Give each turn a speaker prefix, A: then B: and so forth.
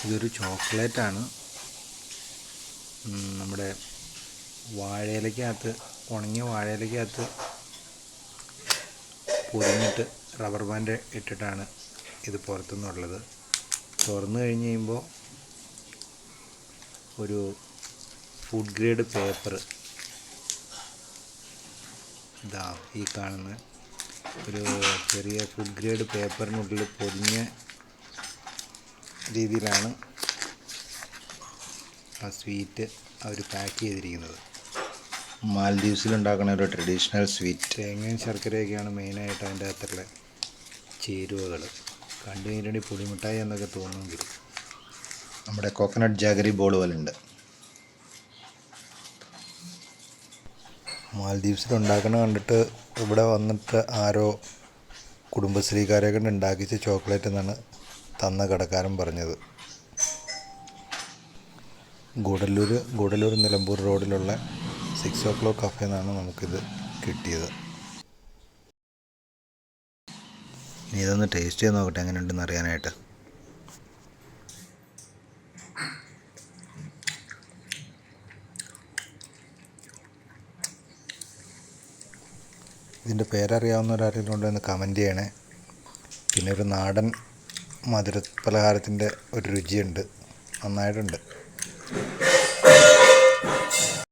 A: ഇതൊരു ചോക്ലേറ്റാണ്. നമ്മുടെ വാഴയിലക്കകത്ത് ഉണങ്ങിയ വാഴയിലക്കകത്ത് പൊതിഞ്ഞിട്ട് റബ്ബർ ബാൻഡ് ഇട്ടിട്ടാണ് ഇത് പുറത്തുനിന്നുള്ളത് തുറന്നു കഴിഞ്ഞ് കഴിയുമ്പോൾ ഒരു ഫുഡ് ഗ്രേഡ് പേപ്പർ ഇതാ ഈ കാണുന്ന ഒരു ചെറിയ ഫുഡ് ഗ്രേഡ് പേപ്പറിനുള്ളിൽ പൊതിഞ്ഞ രീതിയിലാണ് ആ സ്വീറ്റ് അവർ പാക്ക് ചെയ്തിരിക്കുന്നത്.
B: മാൽദീവ്സിൽ ഉണ്ടാക്കുന്ന ഒരു ട്രഡീഷണൽ സ്വീറ്റ്.
A: തേങ്ങയും ശർക്കരയൊക്കെയാണ് മെയിനായിട്ട് അതിന്റെ അകത്തുള്ള ചേരുവകൾ കണ്ടു കഴിഞ്ഞിട്ടുണ്ടെങ്കിൽ പുളിമിഠായി എന്നൊക്കെ തോന്നുമെങ്കിൽ
B: നമ്മുടെ കോക്കനട്ട് ജാഗറി ബോൾ പോലെ ഉണ്ട്
A: മാൽദീവ്സിൽ കണ്ടിട്ട് ഇവിടെ വന്നിട്ട് ആരോ കുടുംബശ്രീക്കാരെ കൊണ്ട് ഉണ്ടാക്കിച്ച ചോക്ലേറ്റ് എന്നാണ് തന്ന കടക്കാരൻ പറഞ്ഞത്. ഗൂഡല്ലൂർ ഗൂഡല്ലൂർ നിലമ്പൂർ റോഡിലുള്ള സിക്സ് ഓ ക്ലോക്ക് കഫേ നമുക്കിത് കിട്ടിയത്. ഇനി ഇതൊന്ന് ടേസ്റ്റ് ചെയ്ത് നോക്കട്ടെ എങ്ങനെ ഉണ്ടെന്ന് അറിയാനായിട്ട്. ഇതിന്റെ പേരറിയാവുന്നവരാരെങ്കിലും ഉണ്ടോ എന്ന് കമന്റ് ചെയ്യണേ. പിന്നെ ഒരു നാടൻ മധുര പലഹാരത്തിന്റെ ഒരു രുചിയുണ്ട്. നന്നായിട്ടുണ്ട്.